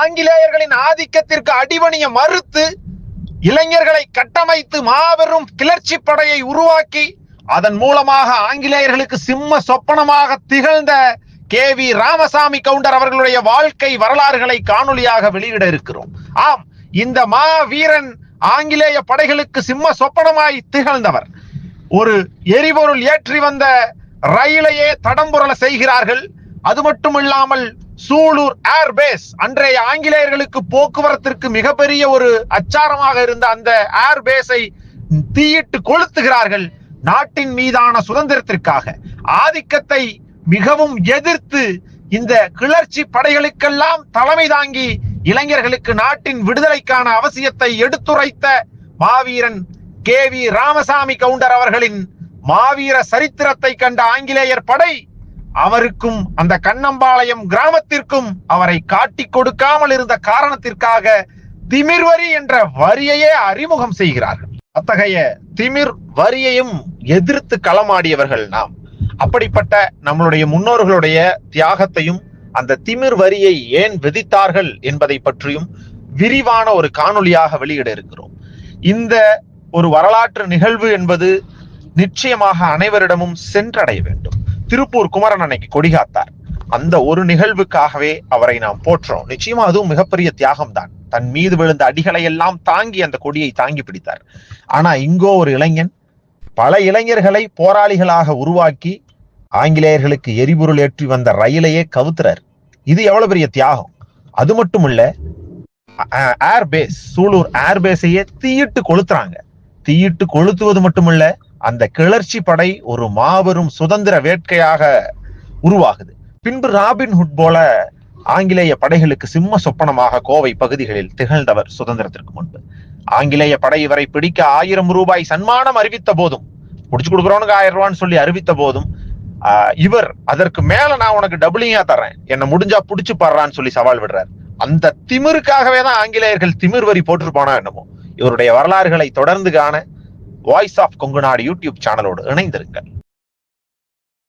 ஆங்கிலேயர்களின் ஆதிக்கத்திற்கு அடிபணிய மறுத்து இளைஞர்களை கட்டமைத்து மாபெரும் கிளர்ச்சி படையை உருவாக்கி அதன் மூலமாக ஆங்கிலேயர்களுக்கு சிம்ம சொப்பனமாக திகழ்ந்த கே வி ராமசாமி கவுண்டர் அவர்களுடைய வாழ்க்கை வரலாறுகளை காணொலியாக வெளியிட இருக்கிறோம். ஆம் இந்த மா வீரன் ஆங்கிலேய படைகளுக்கு சிம்ம சொப்பனமாய் திகழ்ந்தவர். ஒரு எரிபொருள் ஏற்றி வந்த ரயிலையே தடம்புரள செய்கிறார்கள். அது மட்டும் இல்லாமல் சூலூர் ஏர்பேஸ் அன்றைய ஆங்கிலேயர்களுக்கு போக்குவரத்திற்கு மிகப்பெரிய ஒரு அச்சாரமாக இருந்த அந்த ஏர்பேஸை தீயிட்டு கொளுத்துகிறார்கள் நாட்டின் மீதான சுதந்திரத்திற்காக. ஆதிக்கத்தை மிகவும் எதிர்த்து இந்த கிளர்ச்சி படைகளுக்கெல்லாம் தலைமை தாங்கி இளைஞர்களுக்கு நாட்டின் விடுதலைக்கான அவசியத்தை எடுத்துரைத்த மாவீரன் கே வி ராமசாமி கவுண்டர் அவர்களின் மாவீர சரித்திரத்தை கண்ட ஆங்கிலேயர் படை அவருக்கும் அந்த கண்ணம்பாளையம் கிராமத்திற்கும் அவரை காட்டிக் கொடுக்காமல் இருந்த காரணத்திற்காக திமிர் வரி என்ற வரியையே அறிமுகம் செய்கிறார்கள். அத்தகைய திமிர் வரியையும் எதிர்த்து களமாடியவர்கள் நாம். அப்படிப்பட்ட நம்மளுடைய முன்னோர்களுடைய தியாகத்தையும் அந்த திமிர் வரியை ஏன் விதித்தார்கள் என்பதை பற்றியும் விரிவான ஒரு காணொளியாக வெளியிட இருக்கிறோம். இந்த ஒரு வரலாற்று நிகழ்வு என்பது நிச்சயமாக அனைவரிடமும் சென்றடைய வேண்டும். திருப்பூர் குமரன் அன்னைக்கு கொடிகாத்தார். அந்த ஒரு நிகழ்வுக்காகவே அவரை நாம் போற்றோம். நிச்சயமா அதுவும் மிகப்பெரிய தியாகம் தான் தன் மீது விழுந்த அடிகளை எல்லாம் தாங்கி அந்த கொடியை தாங்கி பிடித்தார். ஆனா இங்கோ ஒரு இளைஞன் பல இளைஞர்களை போராளிகளாக உருவாக்கி ஆங்கிலேயர்களுக்கு எரிபொருள் ஏற்றி வந்த ரயிலையே கவுத்துறார். இது எவ்வளவு பெரிய தியாகம்? அது மட்டும் இல்ல ஏர்பேஸ் சூலூர் ஏர்பேஸையே தீயிட்டு கொளுத்துறாங்க. தீயிட்டு கொளுத்துவது மட்டுமல்ல அந்த கிளர்ச்சி படை ஒரு மாபெரும் சுதந்திர வேட்கையாக உருவாகுது. பின்பு ராபின்ஹுட் போல ஆங்கிலேய படைகளுக்கு சிம்ம சொப்பனமாக கோவை பகுதிகளில் திகழ்ந்தவர் சுதந்திரத்திற்கு முன்பு. ஆங்கிலேய படை இவரை பிடிக்க ஆயிரம் ரூபாய் சன்மானம் அறிவித்த போதும் முடிச்சு கொடுக்குறவனுக்கு ஆயிரம் ரூபான்னு சொல்லி அறிவித்த போதும் ஆஹ், இவர் அதற்கு மேல நான் உனக்கு டபுளிங்கா தரேன் என்ன முடிஞ்சா புடிச்சு பாடுறான்னு சொல்லி சவால் விடுறார். அந்த திமிருக்காகவே தான் ஆங்கிலேயர்கள் திமிர் வரி போட்டிருப்பானா என்னமோ. இவருடைய வரலாறுகளை தொடர்ந்து காண வாய்ஸ் ஆஃப் கொங்குநாடு யூடியூப் சேனலோடு இணைந்திருங்கள்.